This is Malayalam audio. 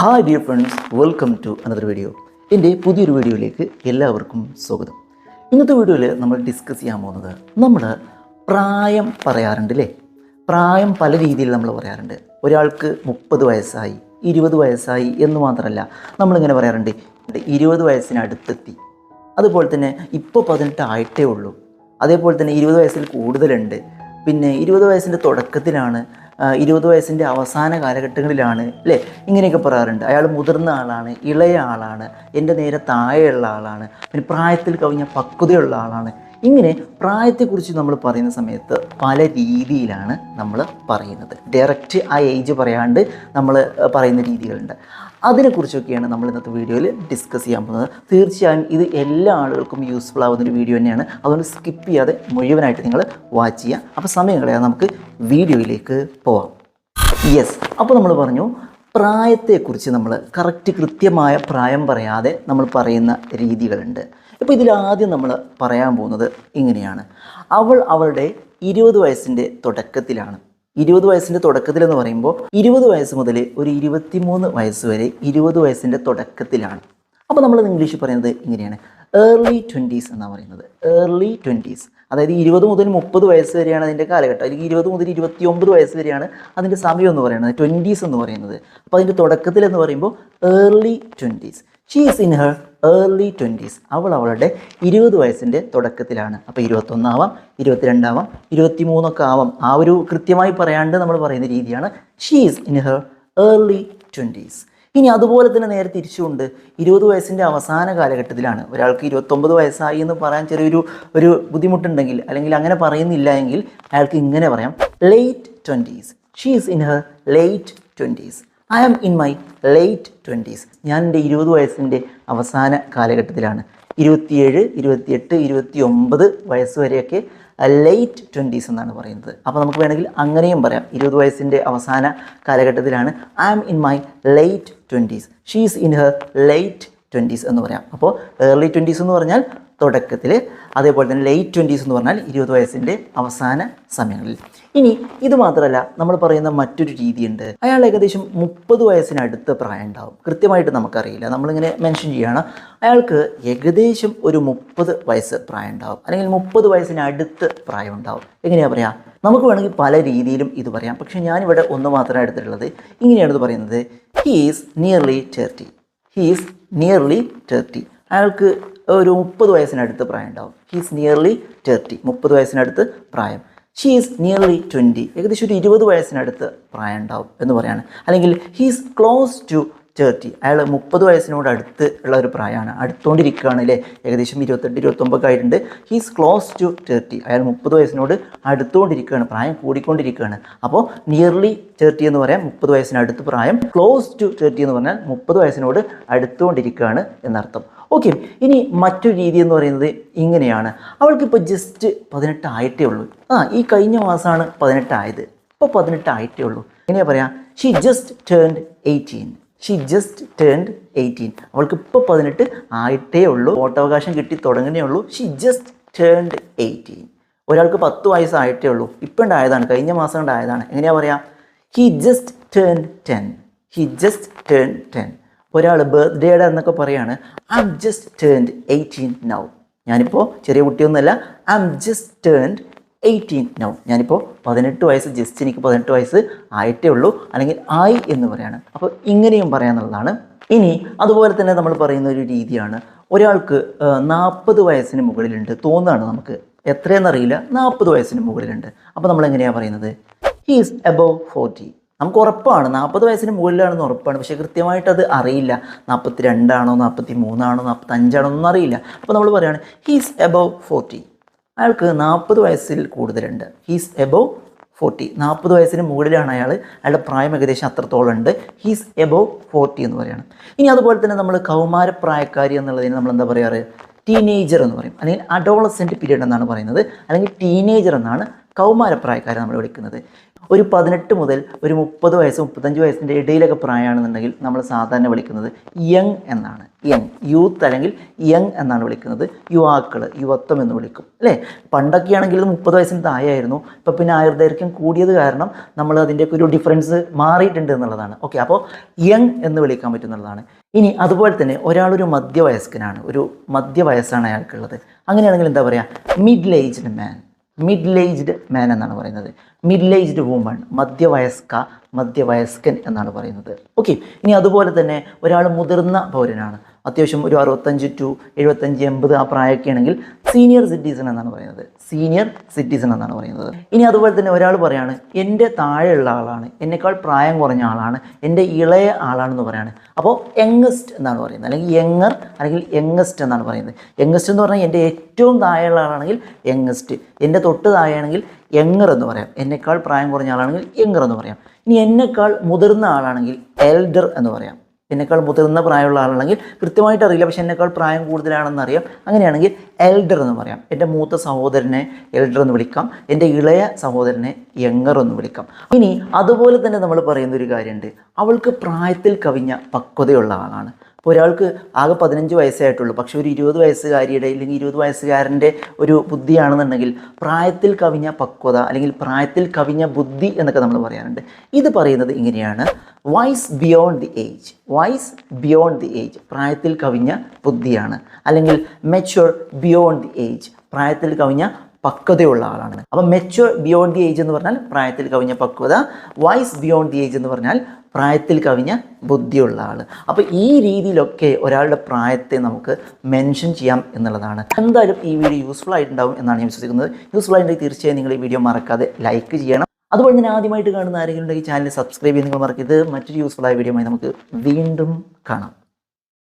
Hi dear friends welcome to another video എന്റെ പുതിയൊരു വീഡിയോയിലേക്ക് എല്ലാവർക്കും സ്വാഗതം. ഇന്നത്തെ വീഡിയോയിൽ നമ്മൾ ഡിസ്കസ് ചെയ്യാൻ പോകുന്നത് നമ്മൾ പ്രായം പറയാറുണ്ട് അല്ലേ പ്രായം പല രീതിയിൽ നമ്മൾ പറയാറുണ്ട്. ഒരാൾക്ക് മുപ്പത് വയസ്സായി ഇരുപത് വയസ്സായി എന്ന് മാത്രമല്ല നമ്മളിങ്ങനെ പറയാറുണ്ട് ഇരുപത് വയസ്സിനടുത്തെത്തി. അതുപോലെ തന്നെ ഇപ്പോൾ പതിനെട്ടായിട്ടേ ഉള്ളൂ. അതേപോലെ തന്നെ ഇരുപത് വയസ്സിൽ കൂടുതലുണ്ട്. പിന്നെ ഇരുപത് വയസ്സിന്റെ തുടക്കത്തിലാണ് ഇരുപത് വയസ്സിന്റെ അവസാന കാലഘട്ടങ്ങളിലാണ് അല്ലേ? ഇങ്ങനെയൊക്കെ പറയാറുണ്ട്. അയാൾ മുതിർന്ന ആളാണ് ഇളയ ആളാണ് എന്റെ നേരെ താഴെയുള്ള ആളാണ് പിന്നെ പ്രായത്തിൽ കവിഞ്ഞ പക്വതയുള്ള ആളാണ്. ഇങ്ങനെ പ്രായത്തെക്കുറിച്ച് നമ്മൾ പറയുന്ന സമയത്ത് പല രീതിയിലാണ് നമ്മൾ പറയുന്നത്. ഡയറക്റ്റ് ആ ഏജ് പറയാണ്ട് നമ്മൾ പറയുന്ന രീതികളുണ്ട്. അതിനെക്കുറിച്ചൊക്കെയാണ് നമ്മൾ ഇന്നത്തെ വീഡിയോയിൽ ഡിസ്കസ് ചെയ്യാൻ പോകുന്നത്. തീർച്ചയായും ഇത് എല്ലാ ആളുകൾക്കും യൂസ്ഫുൾ ആവുന്ന ഒരു വീഡിയോ തന്നെയാണ്. അതുകൊണ്ട് സ്കിപ്പ് ചെയ്യാതെ മുഴുവനായിട്ട് നിങ്ങൾ വാച്ച് ചെയ്യുക. അപ്പോൾ സമയം കളയാതെ നമുക്ക് വീഡിയോയിലേക്ക് പോവാം. യെസ് അപ്പോൾ നമ്മൾ പറഞ്ഞു പ്രായത്തെക്കുറിച്ച് നമ്മൾ കറക്റ്റ് കൃത്യമായ പ്രായം പറയാതെ നമ്മൾ പറയുന്ന രീതികളുണ്ട്. ഇപ്പോൾ ഇതിലാദ്യം നമ്മൾ പറയാൻ പോകുന്നത് ഇങ്ങനെയാണ്. അവൾ അവളുടെ ഇരുപത് വയസ്സിന്റെ തുടക്കത്തിലാണ്. ഇരുപത് വയസ്സിന്റെ തുടക്കത്തിൽ എന്ന് പറയുമ്പോൾ ഇരുപത് വയസ്സ് മുതൽ ഒരു ഇരുപത്തിമൂന്ന് വയസ്സ് വരെ ഇരുപത് വയസ്സിന്റെ തുടക്കത്തിലാണ്. അപ്പോൾ നമ്മൾ ഇംഗ്ലീഷിൽ പറയുന്നത് ഇങ്ങനെയാണ്. ഏർലി ട്വന്റീസ് എന്നാണ് പറയുന്നത്. ഏർലി ട്വന്റീസ് അതായത് ഇരുപത് മുതൽ മുപ്പത് വയസ്സ് വരെയാണ് അതിന്റെ കാലഘട്ടം. അല്ലെങ്കിൽ ഇരുപത് മുതൽ ഇരുപത്തി ഒമ്പത് വയസ്സ് വരെയാണ് അതിന്റെ സമയം എന്ന് പറയുന്നത്. ട്വന്റീസ് എന്ന് പറയുന്നത്. അപ്പോൾ അതിന്റെ തുടക്കത്തിൽ എന്ന് പറയുമ്പോൾ early twenties she is in her early twenties അവൾ അവളുടെ ഇരുപത് വയസ്സിന്റെ തുടക്കത്തിലാണ്. അപ്പോൾ ഇരുപത്തൊന്നാവാം ഇരുപത്തിരണ്ടാവാം ഇരുപത്തി മൂന്നൊക്കെ ആവാം. ആ ഒരു കൃത്യമായി പറയാണ്ട് നമ്മൾ പറയുന്ന രീതിയാണ്. She is in her early twenties ഇനി അതുപോലെ തന്നെ നേരെ തിരിച്ചുകൊണ്ട് ഇരുപത് വയസ്സിന്റെ അവസാന കാലഘട്ടത്തിലാണ്. ഒരാൾക്ക് ഇരുപത്തൊമ്പത് വയസ്സായി എന്ന് പറയാൻ ചെറിയൊരു ഒരു ബുദ്ധിമുട്ടുണ്ടെങ്കിൽ അല്ലെങ്കിൽ അങ്ങനെ പറയുന്നില്ല എങ്കിൽ അയാൾക്ക് ഇങ്ങനെ പറയാം. Late twenties she is in her late twenties I am in my late twenties ഞാൻ എന്റെ ഇരുപത് വയസ്സിന്റെ അവസാന കാലഘട്ടത്തിലാണ്. ഇരുപത്തിയേഴ് ഇരുപത്തിയെട്ട് ഇരുപത്തി ഒമ്പത് വയസ്സ് വരെയൊക്കെ ലേറ്റ് ട്വന്റീസ് എന്നാണ് പറയുന്നത്. അപ്പോൾ നമുക്ക് വേണമെങ്കിൽ അങ്ങനെയും പറയാം. ഇരുപത് വയസ്സിന്റെ അവസാന കാലഘട്ടത്തിലാണ് I am in my late twenties she's in her late twenties എന്ന് പറയാം. അപ്പോൾ ഏർലി ട്വന്റീസ് എന്ന് പറഞ്ഞാൽ തുടക്കത്തിൽ അതേപോലെ തന്നെ ലേറ്റ് ട്വന്റീസ് എന്ന് പറഞ്ഞാൽ ഇരുപത് വയസ്സിന്റെ അവസാന സമയങ്ങളിൽ. ഇനി ഇത് മാത്രമല്ല നമ്മൾ പറയുന്ന മറ്റൊരു രീതിയുണ്ട് അയാൾ ഏകദേശം മുപ്പത് വയസ്സിനടുത്ത് പ്രായം ഉണ്ടാവും. കൃത്യമായിട്ട് നമുക്കറിയില്ല. നമ്മളിങ്ങനെ മെൻഷൻ ചെയ്യുകയാണ്. അയാൾക്ക് ഏകദേശം ഒരു മുപ്പത് വയസ്സ് പ്രായം ഉണ്ടാവും. അല്ലെങ്കിൽ മുപ്പത് വയസ്സിനടുത്ത് പ്രായം ഉണ്ടാവും. എങ്ങനെയാ പറയുക നമുക്ക് വേണമെങ്കിൽ പല രീതിയിലും ഇത് പറയാം. പക്ഷേ ഞാനിവിടെ ഒന്ന് മാത്രമേ എടുത്തിട്ടുള്ളത്. ഇങ്ങനെയാണ് പറയുന്നത്. He is nearly thirty he's nearly thirty അയാൾക്ക് ഒരു മുപ്പത് വയസ്സിനടുത്ത് പ്രായം ഉണ്ടാവും ഹീസ് നിയർലി തേർട്ടി മുപ്പത് വയസ്സിനടുത്ത് പ്രായം. ഷീ ഈസ് നിയർലി ട്വന്റി ഏകദേശം ഒരു ഇരുപത് വയസ്സിനടുത്ത് പ്രായം ഉണ്ടാവും എന്ന് പറയാണ്. അല്ലെങ്കിൽ ഹീസ് ക്ലോസ് ടു തേർട്ടി അയാൾ മുപ്പത് വയസ്സിനോട് അടുത്ത് ഉള്ള ഒരു പ്രായമാണ്. അടുത്തുകൊണ്ടിരിക്കുകയാണ് അല്ലേ? ഏകദേശം ഇരുപത്തെട്ട് ഇരുപത്തൊമ്പത് ആയിട്ടുണ്ട്. ഹീസ് ക്ലോസ് ടു തേർട്ടി അയാൾ മുപ്പത് വയസ്സിനോട് അടുത്തുകൊണ്ടിരിക്കുകയാണ് പ്രായം കൂടിക്കൊണ്ടിരിക്കുകയാണ്. അപ്പോൾ നിയർലി തേർട്ടി എന്ന് പറയാം. മുപ്പത് വയസ്സിനടുത്ത് പ്രായം. ക്ലോസ് ടു തേർട്ടി എന്ന് പറഞ്ഞാൽ മുപ്പത് വയസ്സിനോട് അടുത്തുകൊണ്ടിരിക്കുകയാണ് എന്നർത്ഥം. ഓക്കെ ഇനി മറ്റൊരു രീതി എന്ന് പറയുന്നത് ഇങ്ങനെയാണ്. അവൾക്കിപ്പോൾ ജസ്റ്റ് പതിനെട്ടായിട്ടേ ഉള്ളൂ. ആ ഈ കഴിഞ്ഞ മാസമാണ് പതിനെട്ടായത് ഇപ്പോൾ പതിനെട്ടായിട്ടേ ഉള്ളൂ. എങ്ങനെയാ പറയാ she just turned eighteen she just turned eighteen അവൾക്ക് ഇപ്പോൾ പതിനെട്ട് ആയിട്ടേ ഉള്ളൂ. വോട്ടവകാശം കിട്ടി തുടങ്ങുന്നേ ഉള്ളൂ. ഷീ ജസ്റ്റ് ടേൺഡ് എയ്റ്റീൻ ഒരാൾക്ക് പത്ത് വയസ്സായിട്ടേ ഉള്ളൂ. ഇപ്പം ഉണ്ടായതാണ്. കഴിഞ്ഞ മാസം ഉണ്ടായതാണ്. എങ്ങനെയാ പറയാ he just turn ten he just turn ten ഒരാൾ ബർത്ത്ഡേയുടെ എന്നൊക്കെ പറയാണ് I'm just turned eighteen now ഞാനിപ്പോൾ ചെറിയ കുട്ടിയൊന്നുമല്ല I'm just turned eighteen now ഞാനിപ്പോൾ പതിനെട്ട് വയസ്സ് ജസ്റ്റ് എനിക്ക് പതിനെട്ട് വയസ്സ് ആയിട്ടേ ഉള്ളൂ അല്ലെങ്കിൽ ആയി എന്ന് പറയാണ്. അപ്പോൾ ഇങ്ങനെയും പറയാമെന്നുള്ളതാണ് ഇനി അതുപോലെ തന്നെ നമ്മൾ പറയുന്ന ഒരു രീതിയാണ്. ഒരാൾക്ക് നാൽപ്പത് വയസ്സിന് മുകളിലുണ്ട് തോന്നുകയാണ് നമുക്ക്. എത്രയെന്നറിയില്ല നാൽപ്പത് വയസ്സിന് മുകളിലുണ്ട്. അപ്പോൾ നമ്മൾ എങ്ങനെയാണ് പറയുന്നത്? ഹീസ് എബവ് ഫോർട്ടി നമുക്ക് ഉറപ്പാണ്. നാൽപ്പത് വയസ്സിന് മുകളിലാണെന്ന് ഉറപ്പാണ്. പക്ഷേ കൃത്യമായിട്ട് അത് അറിയില്ല. നാൽപ്പത്തി രണ്ടാണോ നാൽപ്പത്തി മൂന്നാണോ നാൽപ്പത്തി അഞ്ചാണോ എന്നൊന്നും അറിയില്ല. അപ്പോൾ നമ്മൾ പറയുകയാണ് ഹീസ് എബവ് ഫോർട്ടി അയാൾക്ക് നാൽപ്പത് വയസ്സിൽ കൂടുതലുണ്ട്. ഹീസ് എബവ് ഫോർട്ടി നാൽപ്പത് വയസ്സിന് മുകളിലാണ് അയാൾ അയാളുടെ പ്രായം ഏകദേശം അത്രത്തോളം ഉണ്ട്. ഹീസ് എബവ് ഫോർട്ടി എന്ന് പറയുകയാണ് ഇനി അതുപോലെ തന്നെ നമ്മൾ കൗമാരപ്രായക്കാരി എന്നുള്ളതിന് നമ്മൾ എന്താ പറയാറ്? ടീനേജർ എന്ന് പറയും. അല്ലെങ്കിൽ അഡോളസെന്റ് പീരീഡ് എന്നാണ് പറയുന്നത്. അല്ലെങ്കിൽ ടീനേജർ എന്നാണ് കൗമാരപ്രായക്കാരെ നമ്മൾ വിളിക്കുന്നത്. ഒരു പതിനെട്ട് മുതൽ ഒരു മുപ്പത് വയസ്സ് മുപ്പത്തഞ്ച് വയസ്സിന്റെ ഇടയിലൊക്കെ പ്രായമാണെന്നുണ്ടെങ്കിൽ നമ്മൾ സാധാരണ വിളിക്കുന്നത് യങ് എന്നാണ്. യങ് യൂത്ത് അല്ലെങ്കിൽ യങ് എന്നാണ് വിളിക്കുന്നത്. യുവാക്കൾ യുവത്വം എന്ന് വിളിക്കും. അല്ലേ? പണ്ടൊക്കെയാണെങ്കിൽ ഇത് മുപ്പത് വയസ്സിന് താഴെയായിരുന്നു. ഇപ്പം പിന്നെ ആയുർദൈർഘ്യം കൂടിയത് കാരണം നമ്മൾ അതിന്റെയൊക്കെ ഒരു ഡിഫറൻസ് മാറിയിട്ടുണ്ട് എന്നുള്ളതാണ്. ഓക്കെ അപ്പോൾ യങ് എന്ന് വിളിക്കാൻ പറ്റുന്നതാണ് ഇനി അതുപോലെ തന്നെ ഒരാളൊരു മധ്യവയസ്കനാണ് ഒരു മധ്യവയസ്സാണ് അയാൾക്കുള്ളത്. അങ്ങനെയാണെങ്കിൽ എന്താ പറയുക? Middle aged man middle aged man എന്നാണ് പറയുന്നത്. മിഡിൽ ഏജ്ഡ് വുമൺ മധ്യവയസ്ക മധ്യവയസ്കൻ എന്നാണ് പറയുന്നത്. ഓക്കെ ഇനി അതുപോലെ തന്നെ ഒരാൾ മുതിർന്ന പൗരനാണ്. അത്യാവശ്യം ഒരു അറുപത്തഞ്ച് ടു എഴുപത്തഞ്ച് എൺപത് ആ പ്രായമൊക്കെ ആണെങ്കിൽ സീനിയർ സിറ്റിസൺ എന്നാണ് പറയുന്നത്. സീനിയർ സിറ്റിസൺ എന്നാണ് പറയുന്നത്. ഇനി അതുപോലെ തന്നെ ഒരാൾ പറയാണ് എന്റെ താഴെയുള്ള ആളാണ്. എന്നെക്കാൾ പ്രായം കുറഞ്ഞ ആളാണ്. എന്റെ ഇളയ ആളാണെന്ന് പറയാണ്. അപ്പോൾ യങ്ങസ്റ്റ് എന്നാണ് പറയുന്നത്. അല്ലെങ്കിൽ യങ്ങർ അല്ലെങ്കിൽ യങ്ങസ്റ്റ് എന്നാണ് പറയുന്നത്. യങ്ങസ്റ്റ് എന്ന് പറഞ്ഞാൽ എന്റെ ഏറ്റവും താഴെയുള്ള ആളാണെങ്കിൽ യങ്ങസ്റ്റ് എന്റെ തൊട്ട് താഴെയാണെങ്കിൽ യങ്ങർ എന്ന് പറയാം. എന്നെക്കാൾ പ്രായം കുറഞ്ഞ ആളാണെങ്കിൽ യങ്ങർ എന്ന് പറയാം. ഇനി എന്നെക്കാൾ മുതിർന്ന ആളാണെങ്കിൽ എൽഡർ എന്ന് പറയാം. എന്നെക്കാൾ മുതിർന്ന പ്രായമുള്ള ആളാണെങ്കിൽ കൃത്യമായിട്ട് അറിയില്ല. പക്ഷേ എന്നെക്കാൾ പ്രായം കൂടുതലാണെന്ന് അറിയാം. അങ്ങനെയാണെങ്കിൽ എൽഡർ എന്ന് പറയാം. എന്റെ മൂത്ത സഹോദരനെ എൽഡർ എന്ന് വിളിക്കാം. എന്റെ ഇളയ സഹോദരനെ യങ്ങർ എന്ന് വിളിക്കാം. ഇനി അതുപോലെ തന്നെ നമ്മൾ പറയുന്ന ഒരു കാര്യമുണ്ട്. അവൾക്ക് പ്രായത്തിൽ കവിഞ്ഞ പക്വതയുള്ള ആളാണ്. ഇപ്പോൾ ഒരാൾക്ക് ആകെ പതിനഞ്ച് വയസ്സായിട്ടുള്ളൂ. പക്ഷേ ഒരു ഇരുപത് വയസ്സുകാരിയുടെ അല്ലെങ്കിൽ ഇരുപത് വയസ്സുകാരന്റെ ഒരു ബുദ്ധിയാണെന്നുണ്ടെങ്കിൽ പ്രായത്തിൽ കവിഞ്ഞ പക്വത അല്ലെങ്കിൽ പ്രായത്തിൽ കവിഞ്ഞ ബുദ്ധി എന്നൊക്കെ നമ്മൾ പറയാറുണ്ട്. ഇത് പറയുന്നത് ഇങ്ങനെയാണ്. Wise beyond the age wise beyond the age പ്രായത്തിൽ കവിഞ്ഞ ബുദ്ധിയാണ്. അല്ലെങ്കിൽ മെച്ചുവർ ബിയോണ്ട് ദി ഏജ് പ്രായത്തിൽ കവിഞ്ഞ പക്വതയുള്ള ആളാണ്. അപ്പം മെച്ചുവർ ബിയോണ്ട് ദി ഏജ് എന്ന് പറഞ്ഞാൽ പ്രായത്തിൽ കവിഞ്ഞ പക്വത വൈസ് ബിയോണ്ട് ദി ഏജ് എന്ന് പറഞ്ഞാൽ പ്രായത്തിൽ കവിഞ്ഞ ബുദ്ധിയുള്ള ആൾ അപ്പോൾ ഈ രീതിയിലൊക്കെ ഒരാളുടെ പ്രായത്തെ നമുക്ക് മെൻഷൻ ചെയ്യാം എന്നുള്ളതാണ്. എന്തായാലും ഈ വീഡിയോ യൂസ്ഫുൾ ആയിട്ടുണ്ടാവും എന്നാണ് ഞാൻ വിശ്വസിക്കുന്നത്. യൂസ്ഫുൾ ആയിട്ടുണ്ടെങ്കിൽ തീർച്ചയായും നിങ്ങൾ ഈ വീഡിയോ മറക്കാതെ ലൈക്ക് ചെയ്യണം. അതുപോലെ തന്നെ ആദ്യമായിട്ട് കാണുന്ന ആരെങ്കിലും ഉണ്ടെങ്കിൽ ചാനൽ സബ്സ്ക്രൈബ് ചെയ്യാൻ നിങ്ങൾ മറക്കരുത്. മറ്റൊരു യൂസ്ഫുൾ ആയ വീഡിയോ നമുക്ക് വീണ്ടും കാണാം.